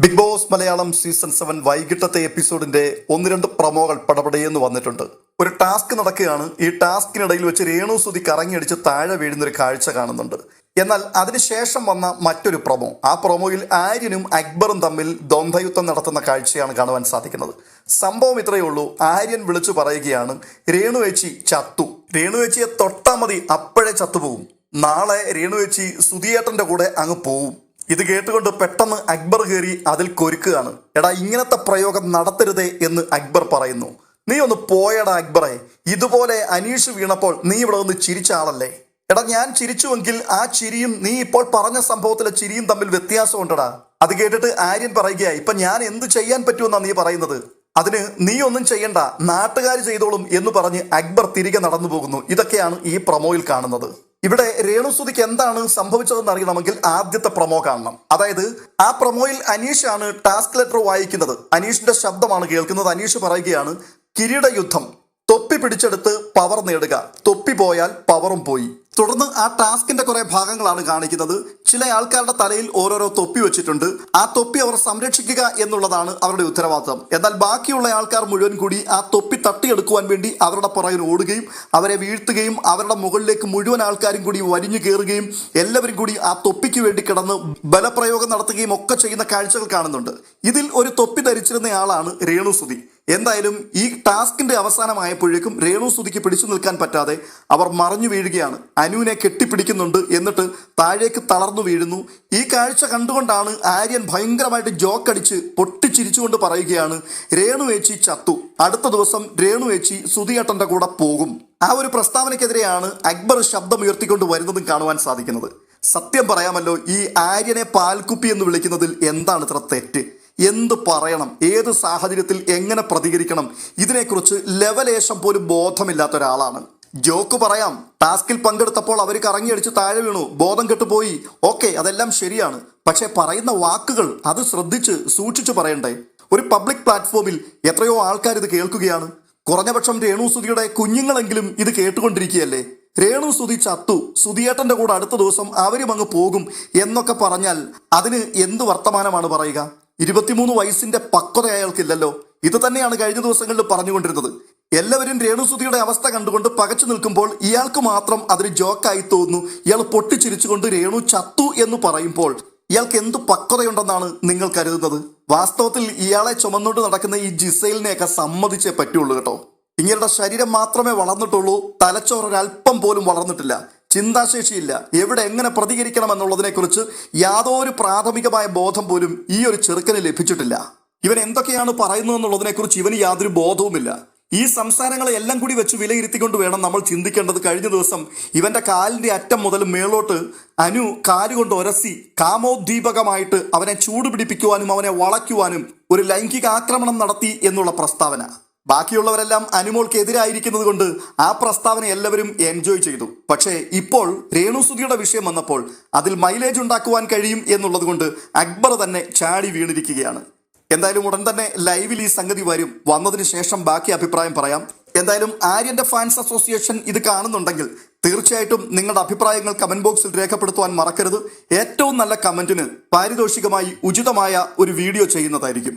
Bigg Boss Malayalam season seven വൈകിട്ടത്തെ എപ്പിസോഡിന്റെ ഒന്ന് രണ്ട് പ്രമോകൾ പടപടയെന്ന് വന്നിട്ടുണ്ട്. ഒരു ടാസ്ക് നടക്കുകയാണ്. ഈ ടാസ്കിനിടയിൽ വെച്ച് രേണു സുതി കറങ്ങിയടിച്ച് താഴെ വീഴുന്നൊരു കാഴ്ച കാണുന്നുണ്ട്. എന്നാൽ അതിനുശേഷം വന്ന മറ്റൊരു പ്രൊമോ. ആ പ്രൊമോയിൽ ആര്യനും അക്ബറും തമ്മിൽ ദ്വന്ദ്വയുദ്ധം നടത്തുന്ന കാഴ്ചയാണ് കാണുവാൻ സാധിക്കുന്നത്. സംഭവം ഇത്രയേ ഉള്ളൂ. ആര്യൻ വിളിച്ചു പറയുകയാണ് രേണുവേച്ചി ചത്തു. രേണുവേച്ചിയെ തൊട്ടാ മതി. അപ്പോഴേ ചത്തുപോകും. നാളെ രേണുവേച്ചി സുതിയേട്ടന്റെ കൂടെ അങ്ങ് പോവും. ഇത് കേട്ടുകൊണ്ട് പെട്ടെന്ന് അക്ബർ കയറി അതിൽ കൊരുക്കുകയാണ്. എടാ ഇങ്ങനത്തെ പ്രയോഗം നടത്തരുതേ എന്ന് അക്ബർ പറയുന്നു. നീ ഒന്ന് പോയടാ അക്ബറെ. ഇതുപോലെ അനീഷ് വീണപ്പോൾ നീ ഇവിടെ ഒന്ന് ചിരിച്ച ആളല്ലേ? എടാ ഞാൻ ചിരിച്ചുവെങ്കിൽ ആ ചിരിയും നീ ഇപ്പോൾ പറഞ്ഞ സംഭവത്തിലെ ചിരിയും തമ്മിൽ വ്യത്യാസമുണ്ടടാ. അത് കേട്ടിട്ട് ആര്യൻ പറയുക ഇപ്പൊ ഞാൻ എന്ത് ചെയ്യാൻ പറ്റുമെന്നാ നീ പറയുന്നത്? അതിന് നീ ഒന്നും ചെയ്യണ്ട. നാട്ടുകാർ ചെയ്തോളും എന്ന് പറഞ്ഞ് അക്ബർ തിരികെ നടന്നു പോകുന്നു ഇതൊക്കെയാണ് ഈ പ്രൊമോയിൽ കാണുന്നത്. ഇവിടെ രേണുസുതിക്ക് എന്താണ് സംഭവിച്ചതെന്ന് അറിയണമെങ്കിൽ ആദ്യത്തെ പ്രൊമോ കാണണം. അതായത് ആ പ്രൊമോയിൽ അനീഷ് ആണ് ടാസ്ക് ലെറ്റർ വായിക്കുന്നത്. അനീഷിന്റെ ശബ്ദമാണ് കേൾക്കുന്നത്. അനീഷ് പറയുകയാണ് കിരീട യുദ്ധം തൊപ്പി പിടിച്ചെടുത്ത് പവർ നേടുക. തൊപ്പി പോയാൽ പവറും പോയി. തുടർന്ന് ആ ടാസ്കിന്റെ കുറെ ഭാഗങ്ങളാണ് കാണിക്കുന്നത്. ചില ആൾക്കാരുടെ തലയിൽ ഓരോരോ തൊപ്പി വെച്ചിട്ടുണ്ട്. ആ തൊപ്പി അവർ സംരക്ഷിക്കുക എന്നുള്ളതാണ് അവരുടെ ഉത്തരവാദിത്തം. എന്നാൽ ബാക്കിയുള്ള ആൾക്കാർ മുഴുവൻ കൂടി ആ തൊപ്പി തട്ടിയെടുക്കുവാൻ വേണ്ടി അവരുടെ പുറകിൽ ഓടുകയും അവരെ വീഴ്ത്തുകയും അവരുടെ മുകളിലേക്ക് മുഴുവൻ ആൾക്കാരും കൂടി വരിഞ്ഞു കയറുകയും എല്ലാവരും കൂടി ആ തൊപ്പിക്ക് വേണ്ടി കിടന്ന് ബലപ്രയോഗം നടത്തുകയും ഒക്കെ ചെയ്യുന്ന കാഴ്ചകൾ കാണുന്നുണ്ട്. ഇതിൽ ഒരു തൊപ്പി ധരിച്ചിരുന്നയാളാണ് രേണുസുതി. എന്തായാലും ഈ ടാസ്കിന്റെ അവസാനമായപ്പോഴേക്കും രേണു സുതിക്ക് പിടിച്ചു നിൽക്കാൻ പറ്റാതെ അവർ മറഞ്ഞു വീഴുകയാണ്. അനുവിനെ കെട്ടിപ്പിടിക്കുന്നുണ്ട് എന്നിട്ട് താഴേക്ക് തളർന്നു വീഴുന്നു. ഈ കാഴ്ച കണ്ടുകൊണ്ടാണ് ആര്യൻ ഭയങ്കരമായിട്ട് ജോക്കടിച്ച് പൊട്ടിച്ചിരിച്ചുകൊണ്ട് പറയുകയാണ് രേണു ഏച്ചി ചത്തു. അടുത്ത ദിവസം രേണു ഏച്ചി സുതിയേട്ടന്റെ കൂടെ പോകും. ആ ഒരു പ്രസ്താവനയ്ക്കെതിരെയാണ് അക്ബർ ശബ്ദം ഉയർത്തിക്കൊണ്ട് വരുന്നതും കാണുവാൻ സാധിക്കുന്നത്. സത്യം പറയാമല്ലോ ഈ ആര്യനെ പാൽക്കുപ്പി എന്ന് വിളിക്കുന്നതിൽ എന്താണ് ഇത്ര തെറ്റ്? എന്ത് പറയണം? ഏത് സാഹചര്യത്തിൽ എങ്ങനെ പ്രതികരിക്കണം? ഇതിനെക്കുറിച്ച് ലെവലേശം പോലും ബോധമില്ലാത്ത ഒരാളാണ്. ജോക്ക് പറയാം ടാസ്കിൽ പങ്കെടുത്തപ്പോൾ അവർ കറങ്ങിയടിച്ച് താഴെ വീണു. ബോധം കെട്ടുപോയി. ഓക്കെ അതെല്ലാം ശരിയാണ്. പക്ഷേ പറയുന്ന വാക്കുകൾ അത് ശ്രദ്ധിച്ച് സൂക്ഷിച്ചു പറയണ്ടേ? ഒരു പബ്ലിക് പ്ലാറ്റ്ഫോമിൽ എത്രയോ ആൾക്കാർ ഇത് കേൾക്കുകയാണ്. കുറഞ്ഞപക്ഷം രേണു സുധിയുടെ കുഞ്ഞുങ്ങളെങ്കിലും ഇത് കേട്ടുകൊണ്ടിരിക്കുകയല്ലേ? രേണു സുധി ചത്തു. സുധിയേട്ടന്റെ കൂടെ അടുത്ത ദിവസം അവരും അങ്ങ് പോകും എന്നൊക്കെ പറഞ്ഞാൽ അതിന് എന്ത് വർത്തമാനമാണ് പറയുക? ഇരുപത്തിമൂന്ന് വയസ്സിന്റെ പക്വത അയാൾക്കില്ലല്ലോ. ഇത് തന്നെയാണ് കഴിഞ്ഞ ദിവസങ്ങളിൽ പറഞ്ഞുകൊണ്ടിരുന്നത്. എല്ലാവരും രേണുസുതിയുടെ അവസ്ഥ കണ്ടുകൊണ്ട് പകച്ചു നിൽക്കുമ്പോൾ ഇയാൾക്ക് മാത്രം അതൊരു ജോക്കായി തോന്നുന്നു. ഇയാൾ പൊട്ടിച്ചിരിച്ചുകൊണ്ട് രേണു ചത്തു എന്ന് പറയുമ്പോൾ ഇയാൾക്ക് എന്ത് പക്വതയുണ്ടെന്നാണ് നിങ്ങൾ കരുതുന്നത്? വാസ്തവത്തിൽ ഇയാളെ ചുമന്നുകൊണ്ട് നടക്കുന്ന ഈ ജിസൈലിനെയൊക്കെ സമ്മതിച്ചേ പറ്റുള്ളൂ കേട്ടോ. ഇങ്ങയുടെ ശരീരം മാത്രമേ വളർന്നിട്ടുള്ളൂ. തലച്ചോറൊരൽപ്പം പോലും വളർന്നിട്ടില്ല. ചിന്താശേഷിയില്ല. എവിടെ എങ്ങനെ പ്രതികരിക്കണം എന്നുള്ളതിനെക്കുറിച്ച് യാതൊരു പ്രാഥമികമായ ബോധം പോലും ഈ ഒരു ചെറുക്കന് ലഭിച്ചിട്ടില്ല. ഇവൻ എന്തൊക്കെയാണ് പറയുന്നത് എന്നുള്ളതിനെക്കുറിച്ച് ഇവന് യാതൊരു ബോധവുമില്ല. ഈ സംസാരങ്ങളെ എല്ലാം കൂടി വെച്ച് വിലയിരുത്തിക്കൊണ്ട് വേണം നമ്മൾ ചിന്തിക്കേണ്ടത്. കഴിഞ്ഞ ദിവസം ഇവന്റെ കാലിന്റെ അറ്റം മുതൽ മേളോട്ട് അനു കാലുകൊണ്ട് ഒരസി കാമോദ്ദീപകമായിട്ട് അവനെ ചൂടുപിടിപ്പിക്കുവാനും അവനെ വളയ്ക്കുവാനും ഒരു ലൈംഗിക ആക്രമണം നടത്തി എന്നുള്ള പ്രസ്താവന. ബാക്കിയുള്ളവരെല്ലാം അനുമോൾക്ക് എതിരായിരിക്കുന്നത് കൊണ്ട് ആ പ്രസ്താവന എല്ലാവരും എൻജോയ് ചെയ്തു. പക്ഷേ ഇപ്പോൾ രേണുസുതിയുടെ വിഷയം വന്നപ്പോൾ അതിൽ മൈലേജ് ഉണ്ടാക്കുവാൻ കഴിയും എന്നുള്ളത് കൊണ്ട് അക്ബർ തന്നെ ചാടി വീണിരിക്കുകയാണ്. എന്തായാലും ഉടൻ തന്നെ ലൈവിൽ ഈ സംഗതി വരും. വന്നതിന് ശേഷം ബാക്കി അഭിപ്രായം പറയാം. എന്തായാലും ആര്യന്റെ ഫാൻസ് അസോസിയേഷൻ ഇത് കാണുന്നുണ്ടെങ്കിൽ തീർച്ചയായിട്ടും നിങ്ങളുടെ അഭിപ്രായങ്ങൾ കമന്റ് ബോക്സിൽ രേഖപ്പെടുത്തുവാൻ മറക്കരുത്. ഏറ്റവും നല്ല കമന്റിന് പാരിതോഷികമായി ഉചിതമായ ഒരു വീഡിയോ ചെയ്യുന്നതായിരിക്കും.